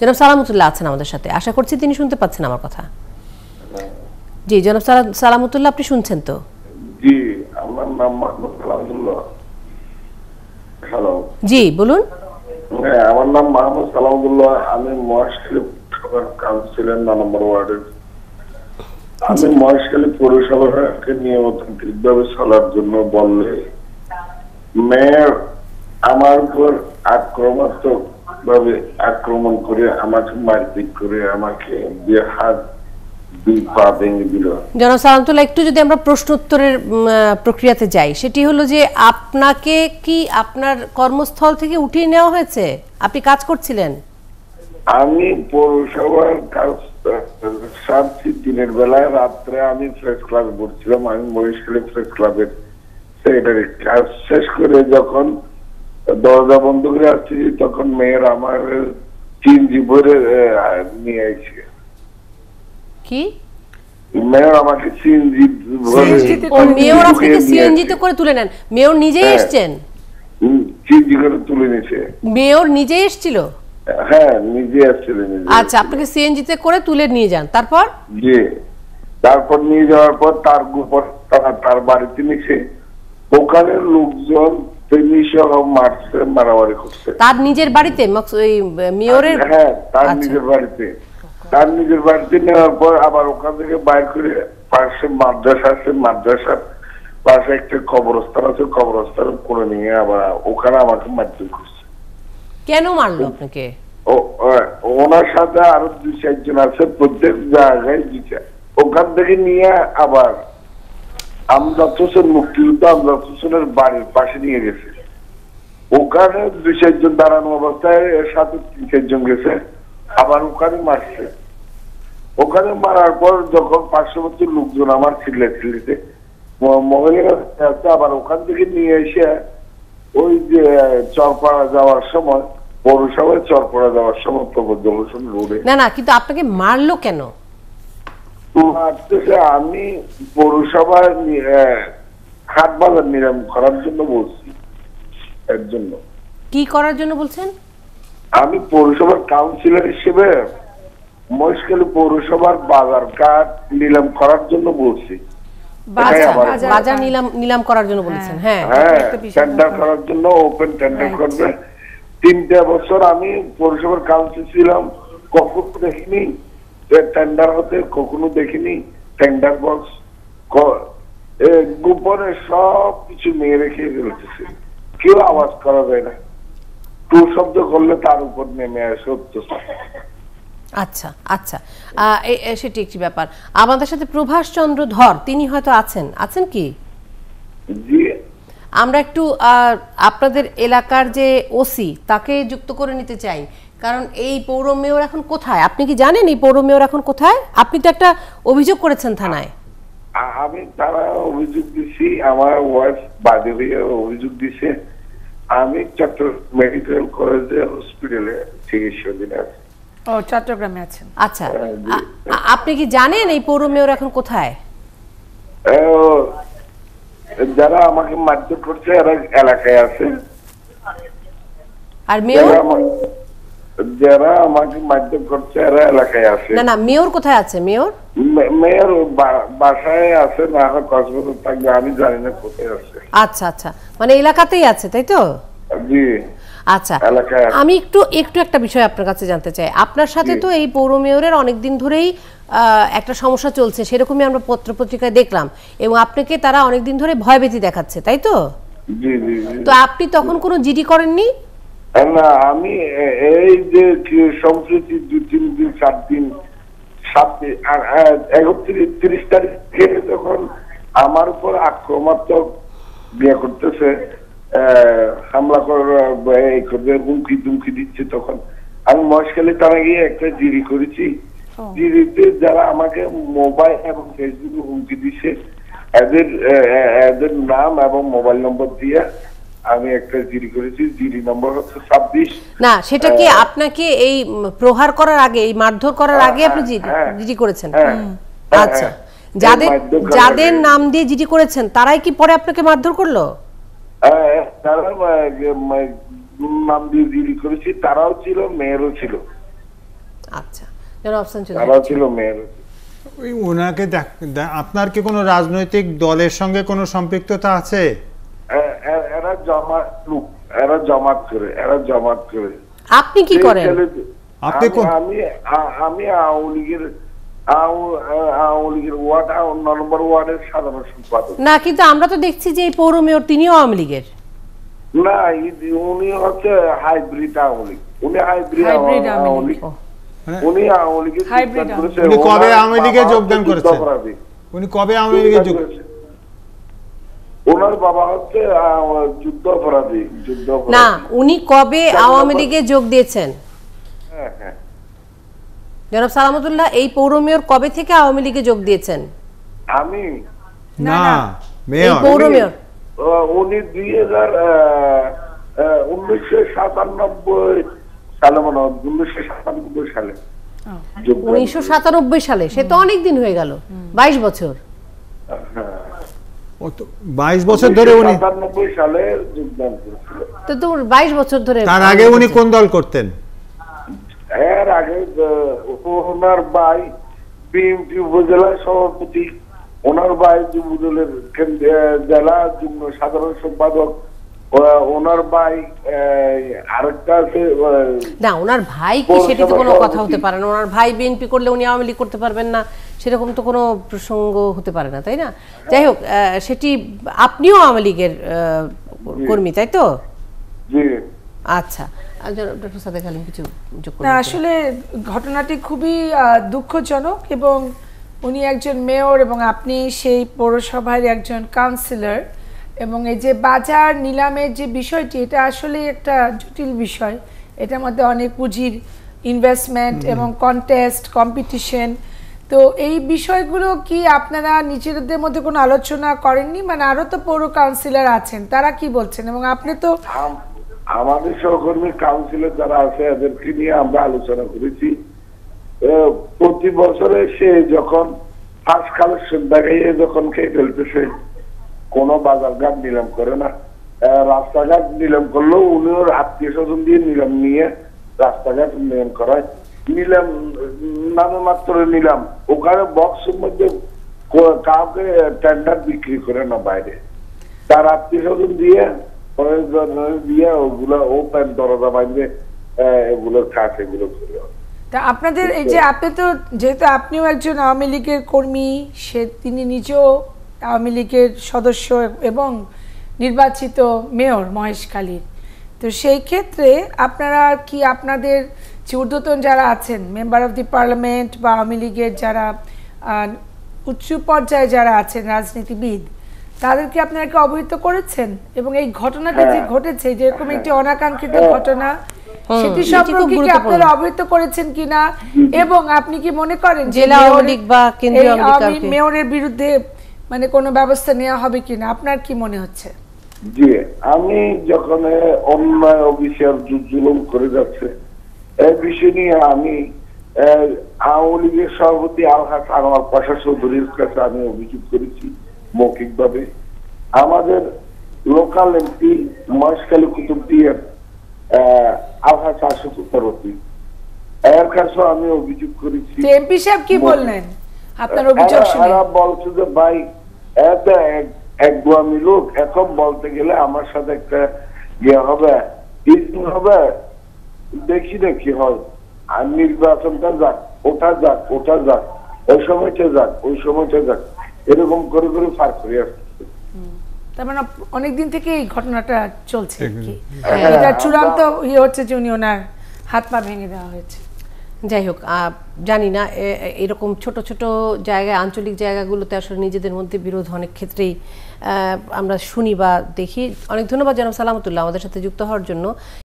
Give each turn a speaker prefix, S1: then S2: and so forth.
S1: জনাব সালামতুল্লাহ আছেন আমাদের সাথে। আশা করছি তিনি শুনতে পাচ্ছেন আমার কথা। জি জনাব সালামতুল্লাহ আপনি শুনছেন তো?
S2: জি আমার নাম মাহমুদ হ্যালো
S1: জি বলুন।
S2: হ্যাঁ আমার নাম মাহমুদ আমি মহেশখালী পৌরসভার কাউন্সিলর ন নম্বর ওয়ার্ডের। আমি মহেশখালী পৌরসভাকে নিয়মতান্ত্রিকভাবে চলার জন্য বললে মেয়র আমার উপর আক্রমণাত্মক ভাবে আক্রমণ করে আমাকে মারপিট করে আমাকে দিয়ে হাত
S1: জনাব সালামতুল্লাহ একটু যদি আমরা প্রশ্ন উত্তরের প্রক্রিয়াতে যাই সেটি হলো যে আপনাকে কি আপনার কর্মস্থল থেকে উঠিয়ে নেওয়া হয়েছে? আপনি কাজ করছিলেন?
S2: আমি পৌরসভার কাজ সারছি দিনের বেলায় রাত্রে আমি প্রেস ক্লাবে পড়ছিলাম আমি মহেশখালী প্রেস ক্লাবের সেক্রেটারি কাজ শেষ করে যখন দরজা বন্ধ করে আসছি তখন মেয়ের আমার চিনজি ভরে নিয়ে এসে
S1: কি?
S2: মেয়র আমাকে
S1: ও মেয়র আপনাকে সিএনজিতে করে তুলে নেন। মেয়র নিজেই
S2: হ্যাঁ।
S1: এসছেন?
S2: হুম, করে তুলে নিছে
S1: মেয়র নিজেই এসছিল?
S2: হ্যাঁ নিজে আসছিল নিজে
S1: আচ্ছা আপনাকে সিএনজিতে করে তুলে নিয়ে যান। তারপর?
S2: জি। তারপর নিয়ে যাওয়ার পর তার উপর তারা বাড়িতে নিছে ওখানে লোকজন মারামারি করছে।
S1: তার নিজের বাড়িতে? মেয়রের?
S2: হ্যাঁ তার
S1: আচ্ছা।
S2: নিজের বাড়িতে। তার নিজের বাড়িতে নেওয়ার পর আবার ওখান থেকে বাইর করে পাশে মাদ্রাসা আছে মাদ্রাসার পাশে একটা কবরস্থান আছে কবরস্থান করে নিয়ে আবার ওখানে আমাকে মারধর করছে।
S1: কেন মারলো আপনাকে?
S2: ওনার সাথে আরও দুই চারজন আছে প্রত্যেক জায়গায় ওখান থেকে নিয়ে আবার আমজাদ হোসেন মুক্তিযুদ্ধ আমজাদ হোসেনের বাড়ির পাশে নিয়ে গেছে। ওখানে দুই চারজন দাঁড়ানো অবস্থায় এর সাথে তিন চারজন গেছে, আবার ওখানে মারছে। ওখানে মারার পর যখন পার্শ্ববর্তী লোকজন আমার ছিলে ছিলিতে মহিলারা আবার ওখান থেকে নিয়ে এসে ওই যে চরপাড়া যাওয়ার সময়, পৌরসভায় চরপাড়া যাওয়ার সময় প্রবর্ধন রোডে।
S1: না না, কিন্তু আপনাকে মারলো কেন?
S2: আমি পৌরসভার হাট বাজার নিরাম করার জন্য বলছি এর জন্য।
S1: কি করার জন্য বলছেন?
S2: আমি পৌরসভার কাউন্সিলর হিসেবে মহেশখালী পৌরসভার বাজার ঘাট নিলাম করার জন্য বলছি।
S1: বাজার নিলাম নিলাম করার জন্য বলেছেন হ্যাঁ।
S2: হ্যাঁ
S3: একটা বিষয়
S2: টেন্ডার করার জন্য ওপেন টেন্ডার করবে। তিনটা বছর আমি পৌরসভার কাউন্সিল ছিলাম কখনো দেখিনি। টেন্ডার হতে কখনো দেখিনি টেন্ডার বক্স গোপনে সব কিছু মেয়ে রেখে ফেলতেছে। কেউ আওয়াজ করা যায় না। টু শব্দ করলে তার উপর নেমে আসে অত্যাচার।
S1: আচ্ছা আচ্ছা। সেটি একটি ব্যাপার। আমাদের সাথে প্রভাস চন্দ্র ধর তিনি হয়তো আছেন। আছেন কি? আমরা একটু আপনাদের এলাকার যে ওসি তাকে যুক্ত করে নিতে চাই। কারণ এই পৌর মেয়র এখন কোথায়? আপনি কি জানেন এই পৌর মেয়র এখন কোথায়? আপনি তো একটা অভিযোগ করেছেন থানায়।
S2: আমি তারা অভিযোগ দিছি আমার ওয়াইফ বাদে হয়ে অভিযোগ দিছে। আমি চট্টগ্রাম মেডিকেল কলেজে হসপিটালে চিকিৎসাধীন আছি।
S3: ও চট্টগ্রামে আছেন।
S1: আচ্ছা। আ- আপনি কি জানেন এই পৌর মেয়র এখন কোথায়?
S2: যারা আমাকে মারধর করছে এরা এলাকায় আছে।
S1: আর মেয়র?
S2: যারা আমাকে মারধর করছে এরা এলাকায় আছে।
S1: না না মেয়র কোথায় আছে? মেয়র?
S2: মেয়র বাসায় আছে না হয় কক্সবাজার থাকবে আমি জানি না কোথায় আছে।
S1: আচ্ছা আচ্ছা। মানে এলাকাতেই আছে তাই তো?
S2: জি।
S1: আচ্ছা। আমি একটু একটু একটা বিষয় আপনার কাছে জানতে চাই। আপনার সাথে তো এই পৌর মেয়রের অনেকদিন ধরেই একটা সমস্যা চলছে সেরকমই আমরা পত্র পত্রিকায় দেখলাম। এবং আপনাকে তারা অনেকদিন ধরে ভয়ভীতি দেখাচ্ছে তাই তো? তো আপনি তখন কোনো জিডি করেননি?
S2: না আমি এই যে সম্প্রতি দু তিন দিন চার দিন সাত একত্রিশ তিরিশ তারিখে যখন আমার উপর আক্রমণাত্মক বিয়ে করতেছে হামলা করার হুমকি দুমকি দিচ্ছে তখন। আমি মহেশখালী থানা গিয়ে একটা জিডি করেছি। জিডিতে যারা আমাকে মোবাইল এবং ফেসবুকে হুমকি দিচ্ছে এদের এদের নাম এবং মোবাইল নম্বর দিয়ে আমি একটা জিডি করেছি জিডি নম্বর হচ্ছে ছাব্বিশ।
S1: না সেটা কি আপনাকে এই প্রহার করার আগে এই মারধর করার আগে আপনি
S2: হ্যাঁ,
S1: জিডি করেছেন?
S2: হ্যাঁ,
S1: আচ্ছা
S2: হ্যাঁ,
S1: যাদের
S2: এই মারধর করার
S1: যাদের নাম দিয়ে জিডি করেছেন তারাই কি পরে আপনাকে মারধর করল?
S2: নাম দিয়ে জিডি করেছি তারাও ছিল মেয়েরও ছিল।
S1: আচ্ছা জনাব আফসান চৌধুরী।
S2: তারা ছিল মেয়র
S3: ওই ওনাকে দেখ- আপনার কি কোনো রাজনৈতিক দলের সঙ্গে কোনো সম্পৃক্ততা আছে?
S2: জমা এরা জমাত করে এরা জমাত করে।
S1: আপনি কি করেন?
S3: আপনি কোন-
S2: আমি আমি আওয়ামী লীগের লীগের
S1: না কিন্তু আমরা তো দেখছি যে পৌর মেয়র তিনিও আওয়ামী লীগের।
S2: না ই- উনি হচ্ছে হাইব্রিড আওয়ামী লীগ। উনি হাইব্রিড আওয়ামী লীগ
S3: মানে
S2: উনি আওয়ামী লীগে
S4: Hybrid
S2: যোগদান করেছে।
S3: উনি কবে আওয়ামী লীগে যোগদান করেছেন? উনি কবে আওয়ামী লীগে যোগ
S2: করেছে। ওনার বাবা হচ্ছে যুদ্ধ অপরাধী যুদ্ধ
S1: না উনি কবে আওয়ামী লীগে যোগ দিয়েছেন?
S2: হ্যাঁ, হ্যাঁ।
S1: জনাব সালামতুল্লাহ এই পৌর মেয়র কবে থেকে আওয়ামী লীগে যোগ দিয়েছেন?
S2: আমি?
S4: না,
S3: মেয়র।
S1: পৌর মেয়র।
S2: উনি দুই হাজার উনিশশো সাতানব্বই সালে মনে হয় উনিশশো সাতানব্বই সালে
S1: উনিশশো সাতানব্বই সালে সে তো অনেক দিন হয়ে গেল বাইশ বছর।
S2: হ্যাঁ।
S3: বাইশ বছর ধরে উনি
S2: সালে যোগদান
S1: তো বাইশ বছর ধরে
S3: তার আগে উনি কোন দল করতেন?
S2: এর আগে আহ, ওনার ভাই বিএনপি উপজেলা সভাপতি ওনার ভাই যুবদলের কেন্দ্র- আহ, জেলা যুগ্ম সাধারণ সম্পাদক ওনার ভাই আরেকটা আছে
S1: না ওনার ভাই কি সেটি তো কোনো কথা হতে পারে না। ওনার ভাই বিএনপি করলে উনি আওয়ামী লীগ করতে পারবেন না সেরকম তো কোনো প্রসঙ্গ হতে পারে না তাই না? যাই হোক সেটি আপনিও আওয়ামী লীগের আহ, কর্মী তাই তো?
S2: জি।
S1: আচ্ছা ডক্টর সাদেক আলিম কিছু
S4: না আসলে ঘটনাটি খুবই আহ, দুঃখজনক এবং উনি একজন মেয়র এবং আপনি সেই পৌরসভার একজন কাউন্সিলর এবং এই যে বাজার নিলামের যে বিষয়টি এটা আসলে একটা জটিল বিষয়। এটার মধ্যে অনেক পুঁজির ইনভেস্টমেন্ট এবং কন্টেস্ট কম্পিটিশন তো এই বিষয়গুলো কি আপনারা নিজেদের মধ্যে কোনো আলোচনা করেননি? মানে আরও তো পৌর কাউন্সিলর আছেন তারা কি বলছেন? এবং আপনি তো
S2: আমাদের সহকর্মী কাউন্সিলর যারা আছে এদেরকে নিয়ে আমরা আলোচনা করেছি। প্রতি বছরে সে যখন ফার্স্ট কালেকশন দেখাইয়ে যখন খেয়ে ফেলতেছে কোনো বাজার ঘাট নিলাম করে না। রাস্তাঘাট নিলাম করলেও উনি ওর আত্মীয় স্বজন দিয়ে নিলাম নিয়ে রাস্তাঘাট উন্নয়ন করায়। নিলাম নামে মাত্র নিলাম। ওখানে বক্সের মধ্যে কাউকে টেন্ডার বিক্রি করে না বাইরে। তার আত্মীয় স্বজন দিয়ে দিয়ে ওগুলো ওপেন দরজা বাইরে এগুলোর কাজ এগুলো করে।
S4: তা আপনাদের এই যে আপনি তো যেহেতু আপনিও একজন আওয়ামী লীগের কর্মী সে তিনি নিজেও আওয়ামী লীগের সদস্য এবং নির্বাচিত মেয়র মহেশখালীর তো সেই ক্ষেত্রে আপনারা কি আপনাদের যে ঊর্ধ্বতন যারা আছেন মেম্বার অফ দি পার্লামেন্ট বা আওয়ামী লীগের যারা উচ্চ পর্যায়ে যারা আছেন রাজনীতিবিদ তাদেরকে আপনারা কি অবহিত করেছেন? এবং এই ঘটনাটি যে
S2: হ্যাঁ।
S4: ঘটেছে যেরকম একটি অনাকাঙ্ক্ষিত
S2: হ্যাঁ।
S4: ঘটনা সেটি সম্পর্কে কি আপনারা অবহিত করেছেন কিনা? এবং আপনি কি মনে করেন
S1: জেলা আওয়ামী লীগ বা কেন্দ্রীয়
S4: মেয়রের বিরুদ্ধে মানে কোনো ব্যবস্থা নেওয়া হবে কিনা? আপনার কি মনে হচ্ছে?
S2: জি আমি যখন অন্যায় অবিচার জু- জুলুম করে যাচ্ছে এই বিষয় নিয়ে আমি আওয়ামী লীগের সভাপতি আলহাস আনোয়ার পাশা চৌধুরীর কাছে আমি অভিযোগ করেছি মৌখিকভাবে। আমাদের লোকাল এমপি মহেশখালী কুতুবদিয়ার আলহাস আশুক উত্তরবর্তী। এর কাছেও আমি অভিযোগ করেছি।
S4: এমপি সাহেব কি বললেন? আপনার অভিযোগ শুনে।
S2: বলছে যে ভাই এত এক- গোয়ামি লোক এখন বলতে গেলে আমার সাথে একটা ইয়ে হবে হবে। দেখি না কি হয়। আর নির্বাচনটা যাক ওটা যাক ওটা যাক ওই সময়টা যাক ওই সময়টা যাক এরকম করে করে পার করে আসছে।
S4: তার মানে অনেকদিন থেকে এই ঘটনাটা চলছে আর কি।
S2: হ্যাঁ,
S4: এটা চূড়ান্ত ইয়ে হচ্ছে যে উনি ওনার হাত পা ভেঙে দেওয়া হয়েছে।
S1: যাই হোক জানি না এরকম ছোট ছোট জায়গায়, আঞ্চলিক জায়গাগুলোতে আসলে নিজেদের মধ্যে বিরোধ অনেক ক্ষেত্রেই আমরা শুনি বা দেখি। অনেক ধন্যবাদ জানাব সালামতুল্লাহ আমাদের সাথে যুক্ত হওয়ার জন্য।